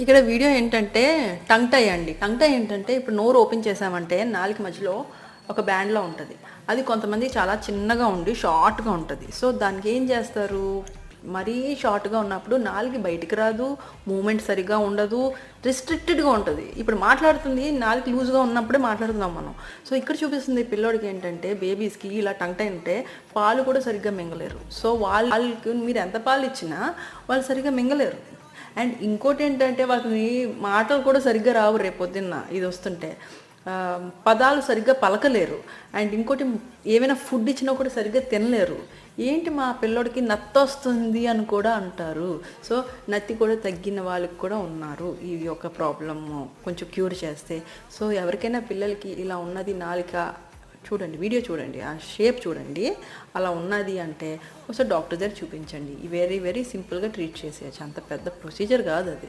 ఇక్కడ వీడియో ఏంటంటే టంగ్ టై అండి. టంగ్ టై ఏంటంటే ఇప్పుడు నోరు ఓపెన్ చేసామంటే నాలుగు మధ్యలో ఒక బ్యాండ్లో ఉంటుంది. అది కొంతమంది చాలా చిన్నగా ఉండి షార్ట్గా ఉంటుంది. సో దానికి ఏం చేస్తారు? మరీ షార్ట్గా ఉన్నప్పుడు నాలుగు బయటికి రాదు మూమెంట్ సరిగ్గా ఉండదు రిస్ట్రిక్టెడ్గా ఉంటుంది. ఇప్పుడు మాట్లాడుతుంది నాలుగు లూజ్గా ఉన్నప్పుడే మాట్లాడుతున్నాం మనం. సో ఇక్కడ చూపిస్తుంది పిల్లోడికి ఏంటంటే బేబీస్కి ఇలా టంగ్ టై ఉంటే పాలు కూడా సరిగ్గా మింగలేరు. సో వాళ్ళకి మీరు ఎంత పాలు ఇచ్చినా వాళ్ళు సరిగ్గా మింగలేరు. అండ్ ఇంకోటి ఏంటంటే వాళ్ళకి మాటలు కూడా సరిగ్గా రావు రేపు పొద్దున్న ఇది వస్తుంటే. పదాలు సరిగ్గా పలకలేరు. అండ్ ఇంకోటి ఏమైనా ఫుడ్ ఇచ్చినా కూడా సరిగ్గా తినలేరు. ఏంటి మా పిల్లోడికి నత్తొస్తుంది అని కూడా అంటారు. సో నత్తి కూడా తగ్గిన వాళ్ళకి కూడా ఉన్నారు. ఇది ఒక ప్రాబ్లమ్. కొంచెం క్యూర్ చేస్తే. సో ఎవరికైనా పిల్లలకి ఇలా ఉన్నది నాలిక చూడండి వీడియో చూడండి ఆ షేప్ చూడండి. అలా ఉన్నది అంటే ఒకసారి డాక్టర్ దగ్గర చూపించండి. వెరీ వెరీ సింపుల్గా ట్రీట్ చేసేయచ్చు. అంత పెద్ద ప్రొసీజర్ కాదు అది.